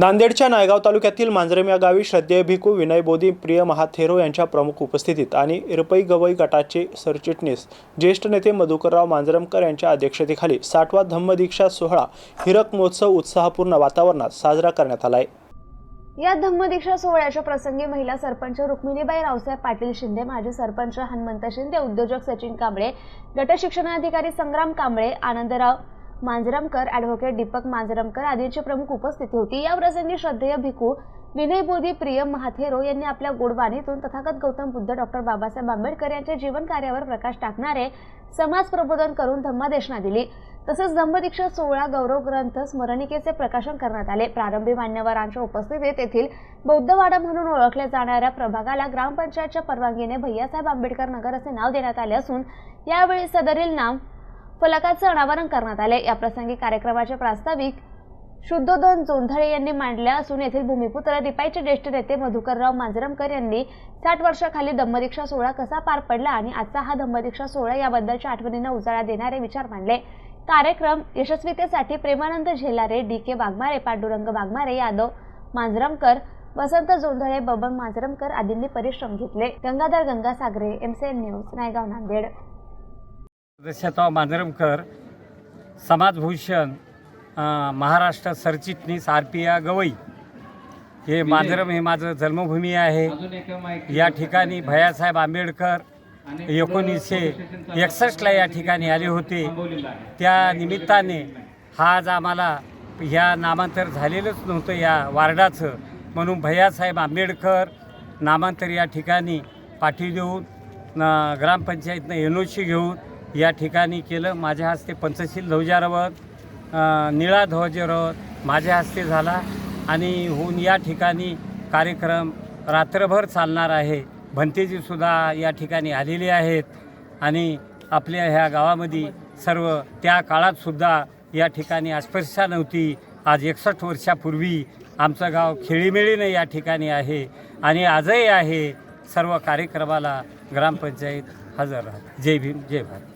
नांदेडच्या नायगाव तालुक्यातील मांजरम या गावी श्रद्धेय भिकू विनय बोधी प्रिय महाथेरो यांच्या प्रमुख उपस्थितीत आणि इरपई गवई गटाचे सरचिटणीस ज्येष्ठ नेते मधुकरराव मांजरमकर यांच्या अध्यक्षतेखाली साठवा धम्मदीक्षा सोहळा हिरक महोत्सव उत्साहपूर्ण वातावरणात साजरा करण्यात आला आहे या धम्मदीक्षा सोहळ्याच्या प्रसंगी महिला सरपंच रुक्मिणीबाई रावसाहेब पाटील शिंदे माजी सरपंच हनुमंत शिंदे उद्योजक सचिन कांबळे गटशिक्षणाधिकारी संग्राम कांबळे आनंदराव मांजरमकर ॲडव्होकेट दीपक मांजरमकर आदींची प्रमुख उपस्थिती होती. या प्रसंगी श्रद्धेय भिकू विनय बोधी प्रियम महाथेरो यांनी आपल्या गोडवाणीतून तथागत गौतम बुद्ध डॉक्टर बाबासाहेब आंबेडकर यांच्या जीवन कार्यावर प्रकाश टाकणारे समाज प्रबोधन करून धम्मादेशना दिली. तसेच धम्मदीक्षा सोहळा गौरव ग्रंथ स्मरणिकेचे प्रकाशन करण्यात आले. प्रारंभी मान्यवरांच्या उपस्थितीत येथील बौद्धवाडा म्हणून ओळखल्या जाणाऱ्या प्रभागाला ग्रामपंचायतच्या परवानगीने भैयासाहेब आंबेडकर नगर असे नाव देण्यात आले असून यावेळी सदरील नाम फलकाचं अनावरण करण्यात आले या प्रसंगी कार्यक्रमाचे प्रास्ताविक शुद्धोधन जोंधळे यांनी मांडल्या असून येथील भूमिपुत्र रिपाईचे ज्येष्ठ नेते मधुकरराव मांजरमकर यांनी साठ वर्षाखाली धम्मदीक्षा सोहळा कसा पार पडला आणि आजचा हा धम्मदीक्षा सोहळा याबद्दलच्या आठवणींना उजाळा देणारे विचार मांडले. कार्यक्रम यशस्वीतेसाठी प्रेमानंद झेलारे डी के वाघमारे पांडुरंग वाघमारे यादव मांजरमकर वसंत जोंधळे बबन मांजरमकर आदींनी परिश्रम घेतले. Gangadhar Gangasagare MCN news Naigaon Nanded. Dashrathrao Manjaramkar समाजभूषण महाराष्ट्र सरचिटणीस आर पी या गवई. हे मांजरम हे माझं जन्मभूमी आहे. या ठिकाणी भैयासाहेब आंबेडकर एकोणीसशे एकसष्टला या ठिकाणी आले होते. त्या निमित्ताने हा आज आम्हाला ह्या नामांतर झालेलंच नव्हतं या वार्डाचं. म्हणून भैयासाहेब आंबेडकर नामांतर या ठिकाणी पाठी देऊन ग्रामपंचायतनं एन ओ सी घेऊन या ठिकाणी केलं. माझ्या हस्ते पंचशील ध्वजारोहण निळा ध्वजारोहण माझ्या हस्ते झाला आणि होऊन या ठिकाणी कार्यक्रम रात्रभर चालणार आहे. भंतेजीसुद्धा या ठिकाणी आलेले आहेत आणि आपल्या ह्या गावामध्ये सर्व त्या काळातसुद्धा या ठिकाणी अस्पृश्यता नव्हती. आज एकसष्ट वर्षापूर्वी आमचं गाव खेळीमेळीनं या ठिकाणी आहे आणि आजही आहे. सर्व कार्यक्रमाला ग्रामपंचायत हजर राहते. जय भीम जय भारत.